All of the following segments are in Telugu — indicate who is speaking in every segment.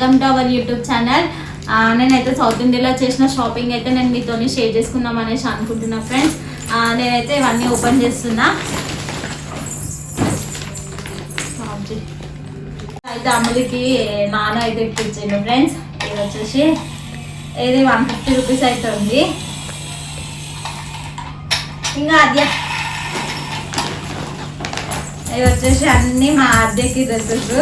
Speaker 1: Welcome to our YouTube channel. నేనైతే సౌత్ ఇండియాలో చేసిన షాపింగ్ అయితే నేను మీతో షేర్ చేసుకుందాం అనేసి అనుకుంటున్నా ఫ్రెండ్స్. నేనైతే ఇవన్నీ ఓపెన్ చేస్తున్నా. అయితే అమలుకి నాన్న అయితే ఇప్పించిండు ఫ్రెండ్స్. ఇది వచ్చేసి ఇది వన్ ఫిఫ్టీ రూపీస్ అయితే ఉంది. ఇంకా అదే ఇది వచ్చేసి అన్ని మా అద్దెకి డ్రెస్సెస్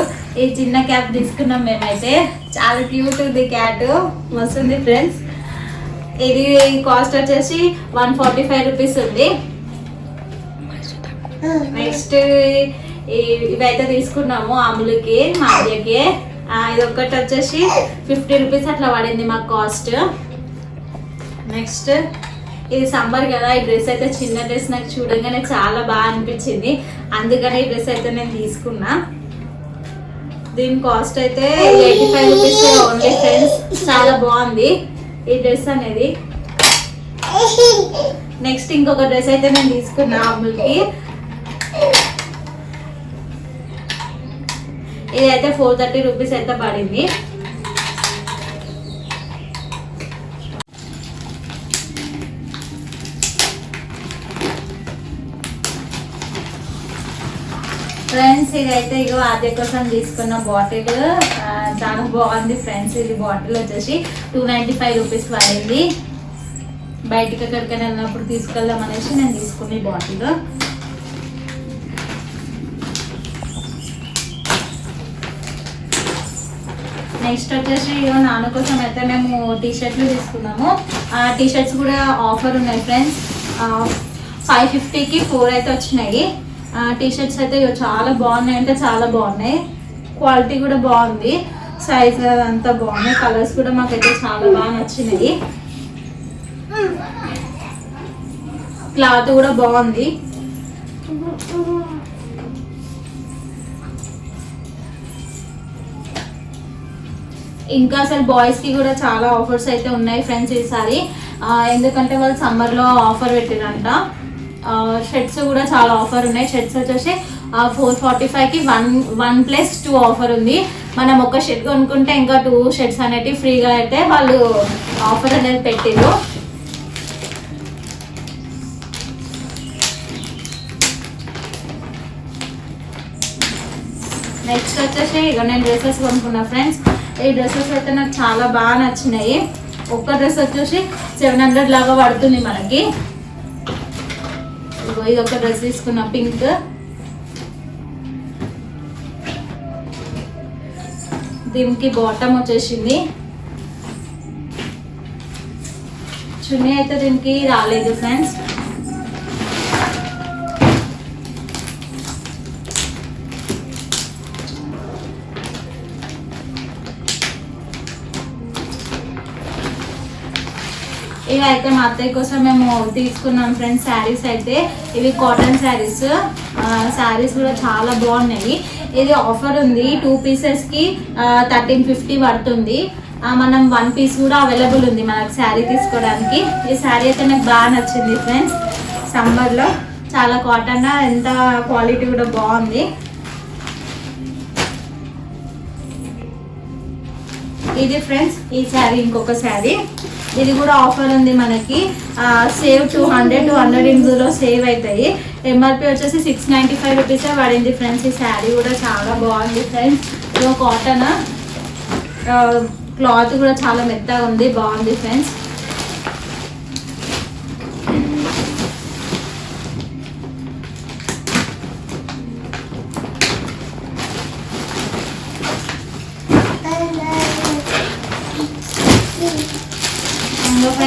Speaker 1: ఈ చిన్న క్యాప్ తీసుకున్నాం మేమైతే. చాలా క్యూట్ ఉంది క్యాట్. వస్తుంది ఫ్రెండ్స్. ఇది కాస్ట్ వచ్చేసి వన్ ఫార్టీ ఫైవ్ రూపీస్ ఉంది. నెక్స్ట్ ఇవైతే తీసుకున్నాము అమలుకి మా అద్దెకి ఇది ఒక్కటి వచ్చేసి ఫిఫ్టీ రూపీస్ అట్లా పడింది మాకు కాస్ట్. నెక్స్ట్ ఇది సమ్మర్ కదా ఈ డ్రెస్ అయితే చిన్న డ్రెస్ నాకు చూడంగానే చాలా బాగా అనిపించింది. అందుకని ఈ డ్రెస్ అయితే నేను తీసుకున్నా. దీని కాస్ట్ అయితే eighty five rupees only friends. చాలా బాగుంది ఈ డ్రెస్ అనేది. నెక్స్ట్ ఇంకొక డ్రెస్ అయితే నేను తీసుకున్నా అమ్ములకి ఇది అయితే ఫోర్ థర్టీ రూపీస్ అయితే పడింది. ఫ్రెండ్స్ ఇదైతే ఇగో అదే కోసం తీసుకున్న బాటిల్. చాలా బాగుంది ఫ్రెండ్స్ ఇది బాటిల్ వచ్చేసి టూ నైంటీ ఫైవ్ రూపీస్ పడింది. బయటికి ఎక్కడికైనా వెళ్ళినప్పుడు తీసుకెళ్దాం అనేసి నేను తీసుకున్న బాటిల్. నెక్స్ట్ వచ్చేసి ఇగో నాన్న కోసం అయితే మేము టీ షర్ట్లు తీసుకున్నాము. ఆ టీ షర్ట్స్ కూడా ఆఫర్ ఉన్నాయి ఫ్రెండ్స్. ఫైవ్ ఫిఫ్టీకి ఫోర్ అయితే వచ్చినాయి. టీ షర్ట్స్ అయితే ఇగో చాలా బాగున్నాయి అంటే చాలా బాగున్నాయి. క్వాలిటీ కూడా బాగుంది. సైజ్ అంతా బాగున్నాయి. కలర్స్ కూడా మాకైతే చాలా బాగా నచ్చినాయి. క్లాత్ కూడా బాగుంది. ఇంకా అసలు బాయ్స్కి కూడా చాలా ఆఫర్స్ అయితే ఉన్నాయి ఫ్రెండ్స్ ఈసారి. ఎందుకంటే వాళ్ళు సమ్మర్లో ఆఫర్ పెట్టిరంట. షర్ట్స్ కూడా చాలా ఆఫర్ ఉన్నాయి. షర్ట్స్ వచ్చేసి ఫోర్ ఫార్టీ ఫైవ్కి one one plus two offer ఉంది. మనం ఒక షర్ట్ కొనుక్కుంటే ఇంకా టూ షర్ట్స్ అనేవి ఫ్రీగా అయితే వాళ్ళు ఆఫర్ అనేది పెట్టిండ్రు నెక్స్ట్ వచ్చేసి ఇక నేను డ్రెస్సెస్ కొనుక్కున్నా ఫ్రెండ్స్ ఈ డ్రెస్సెస్ అయితే నాకు చాలా బాగా నచ్చినాయి. ఒక్క డ్రెస్ వచ్చేసి సెవెన్ హండ్రెడ్ లాగా పడుతుంది మనకి. ఇగో ఇది ఒక డ్రెస్ తీసుకున్నా పింక్. దీనికి బాటమ్ వచ్చేసింది. చున్నీ అయితే దీనికి రాలేదు ఫ్రెండ్స్ ఇవి అయితే మా అత్తయ్య కోసం మేము తీసుకున్నాం ఫ్రెండ్స్ శారీస్ అయితే. ఇవి కాటన్ శారీస్. శారీస్ కూడా చాలా బాగున్నాయి. ఇది ఆఫర్ ఉంది టూ పీసెస్కి థర్టీన్ ఫిఫ్టీ పడుతుంది. మనం వన్ పీస్ కూడా అవైలబుల్ ఉంది మనకు శారీ తీసుకోవడానికి. ఈ శారీ అయితే నాకు బాగా నచ్చింది ఫ్రెండ్స్. సమ్మర్లో చాలా కాటన్ ఎంత క్వాలిటీ కూడా బాగుంది. ఇది ఫ్రెండ్స్ ఈ శారీ ఇంకొక శారీ. ఇది కూడా ఆఫర్ ఉంది మనకి. Save two hundred two hundred ఇందులో సేవ్ అవుతాయి ఎంఆర్పి వచ్చేసి సిక్స్ నైంటీ ఫైవ్ రూపీసే పడింది ఫ్రెండ్స్. ఈ శారీ కూడా చాలా బాగుంది ఫ్రెండ్స్. ఇది కాటన్ క్లాత్ కూడా చాలా మెత్తగా ఉంది. బాగుంది ఫ్రెండ్స్.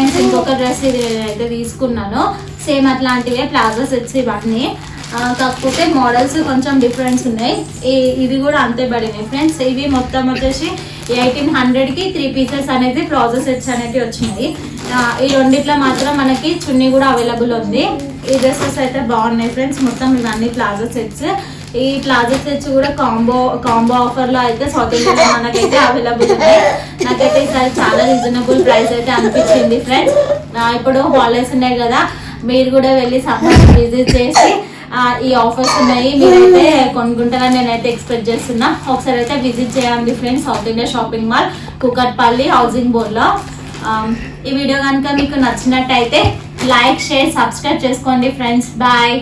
Speaker 1: ఇంకా ఇంకొక డ్రెస్ ఇది అయితే తీసుకున్నాను సేమ్ అట్లాంటివే ప్లాజో సెట్స్ ఇవన్నీ కాకపోతే మోడల్స్ కొంచెం డిఫరెన్స్ ఉన్నాయి. ఇవి కూడా అంతే పడినాయి ఫ్రెండ్స్. ఇవి మొత్తం వచ్చేసి ఎయిటీన్ హండ్రెడ్కి త్రీ పీసెస్ అనేది ప్లాజో సెట్స్ అనేవి వచ్చినాయి. ఈ రెండిట్లో మాత్రం మనకి చున్నీ కూడా అవైలబుల్ ఉంది. ఈ డ్రెస్సెస్ అయితే బాగున్నాయి ఫ్రెండ్స్. మొత్తం ఇవన్నీ ప్లాజో సెట్స్. ఈ ప్లాజో తెచ్చి కూడా కాంబో కాంబో ఆఫర్లో అయితే సౌత్ ఇండియా మనకైతే అవైలబుల్ ఉంది నాకైతే ఈసారి చాలా రీజనబుల్ ప్రైస్ అయితే అనిపించింది ఫ్రెండ్స్ ఇప్పుడు హాలిడేస్ ఉన్నాయి కదా మీరు కూడా వెళ్ళి సమ్మర్ విజిట్ చేసి ఈ ఆఫర్స్ ఉన్నాయి మీరైతే కొనుక్కుంటారని నేనైతే ఎక్స్పెక్ట్ చేస్తున్నా. ఒకసారి అయితే విజిట్ చేయండి friends south India shopping mall Kukatpally housing బోర్డ్లో ఈ వీడియో కనుక మీకు నచ్చినట్టయితే లైక్ షేర్ సబ్స్క్రైబ్ చేసుకోండి ఫ్రెండ్స్ బాయ్